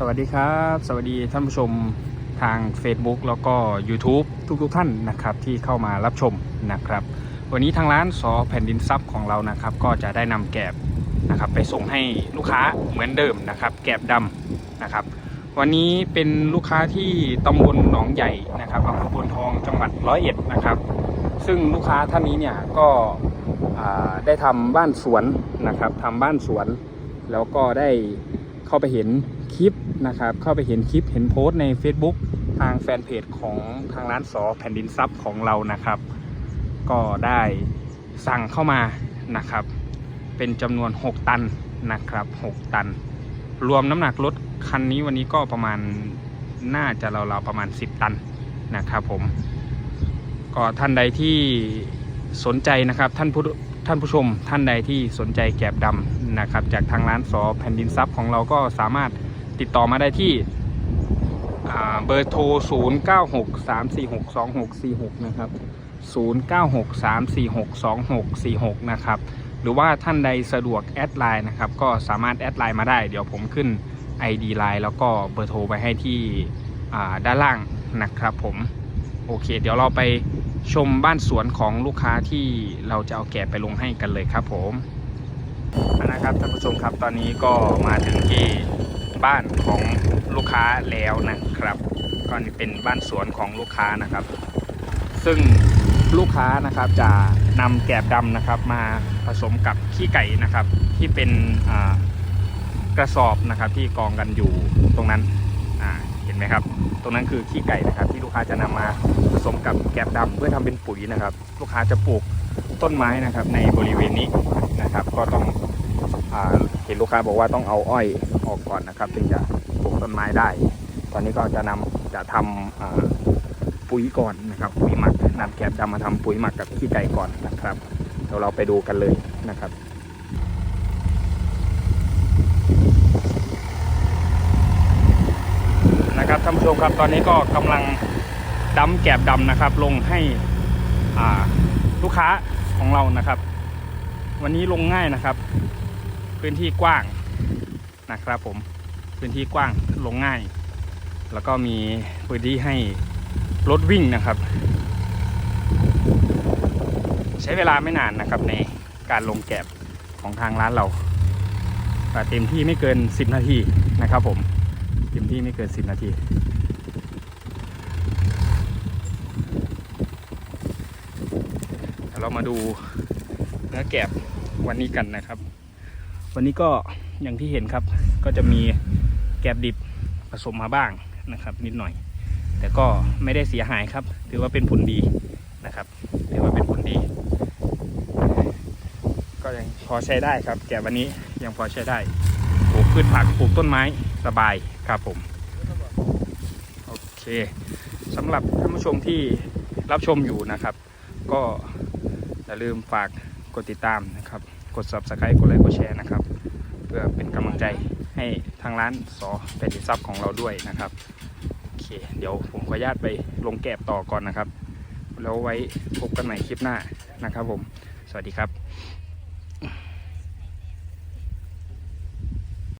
สวัสดีครับ สวัสดีท่านผู้ชมทาง Facebook แล้วก็ YouTube ทุกๆทท่านนะครับที่เข้ามารับชมนะครับ วันนี้ทางร้านสอแผ่นดินซับของเรานะครับ ก็จะได้นำแกบนะครับไปส่งให้ลูกค้าเหมือนเดิมนะครับ แกบดำนะครับ วันนี้เป็นลูกค้าที่ตำบลหนองใหญ่นะครับอำเภอพนทองจังหวัดร้อยเอ็ดนะครับ ซึ่งลูกค้าท่านนี้เนี่ยก็ได้ทำบ้านสวนนะครับทำบ้านสวน แล้วก็ได้เข้าไปเห็น คลิปนะครับ เข้าไปเห็นคลิปเห็นโพสต์ใน Facebook ทางแฟนเพจของทางร้านสอแผ่นดินซับของเรานะครับ ก็ได้สั่งเข้ามานะครับ เป็นจำนวน 6 ตันนะครับ 6 ตัน รวมน้ำหนักรถคันนี้วันนี้ก็ประมาณน่าจะราวๆประมาณ 10 ตันนะครับผม ก็ท่านใดที่สนใจนะครับท่านผู้ท่านผู้ชมท่านใดที่สนใจแกบดำนะครับ จากทางร้านสอแผ่นดินซับของเราก็สามารถ ติดต่อมาได้ที่เบอร์โทร 0 9 6 3 4 6 2 6 4 6 นะครับ 0 9 6 3 4 6 2 6 4 6 นะครับ หรือว่าท่านใดสะดวกแอดไลน์นะครับ ก็สามารถแอดไลน์มาได้ เดี๋ยวผมขึ้น ID ไลน์แล้วก็เบอร์โทรไปให้ที่ด้านล่างนะครับผม โอเค เดี๋ยวเราไปชมบ้านสวนของลูกค้าที่เราจะเอาแกะไปลงให้กันเลยครับผมนะครับท่านผู้ชมครับตอนนี้ก็มาถึงที่ บ้านของลูกค้าแล้วนะครับ ก็นี่เป็นบ้านสวนของลูกค้านะครับ ซึ่งลูกค้านะครับจะนำแกบดำนะครับมาผสมกับขี้ไก่นะครับ ที่เป็นกระสอบนะครับที่กองกันอยู่ตรงนั้นเห็นไหมครับ ตรงนั้นคือขี้ไก่นะครับ ที่ลูกค้าจะนำมาผสมกับแกบดำเพื่อทำเป็นปุ๋ยนะครับ ลูกค้าจะปลูกต้นไม้นะครับในบริเวณนี้นะครับ ก็ต้อง เห็นลูกค้าบอกว่าต้องเอาอ้อยออกก่อนนะครับถึงจะปลูกต้นไม้ได้ ตอนนี้ก็จะนำจะทำอ่าปุ๋ยก่อนนะครับปุ๋ยหมักนำแกบดำมาทำปุ๋ยหมักกับขี้ไก่ก่อนนะครับเดี๋ยวเราไปดูกันเลยนะครับนะครับท่านผู้ชมครับตอนนี้ก็กำลังดำแกบดำนะครับ ลงให้ลูกค้าของเรานะครับ วันนี้ลงง่ายนะครับ พื้นที่กว้างนะครับผมพื้นที่กว้างลงง่าย แล้วก็มีพื้นที่ให้รถวิ่งนะครับ ใช้เวลาไม่นานนะครับในการลงแกบของทางร้านเราอ่เต็มที่ไม่เกิน 10 นาทีนะครับผมเต็มที่ไม่เกิน 10 นาทีเดี๋ยวเรามาดูเนื้อแกบวันนี้กันนะครับ วันนี้ก็อย่างที่เห็นครับ ก็จะมีแกบดิบผสมมาบ้างนะครับ นิดหน่อย แต่ก็ไม่ได้เสียหายครับ ถือว่าเป็นผลดีนะครับถือว่าเป็นผลดี ก็ยังพอใช้ได้ครับ แกบวันนี้ยังพอใช้ได้ปลูกพืชผักปลูกต้นไม้สบายครับผมโอเคสำหรับท่านผู้ชมที่รับชมอยู่นะครับ ก็อย่าลืมฝากกดติดตามนะครับ กด subscribe กดไลค์กดแชร์นะครับ เพื่อเป็นกำลังใจให้ทางร้านสอแผ่นดินซับของเราด้วยนะครับโอเค เดี๋ยวผมขออนุญาตไปลงแกบต่อก่อนนะครับ แล้วไว้พบกันใหม่คลิปหน้านะครับผม สวัสดีครับ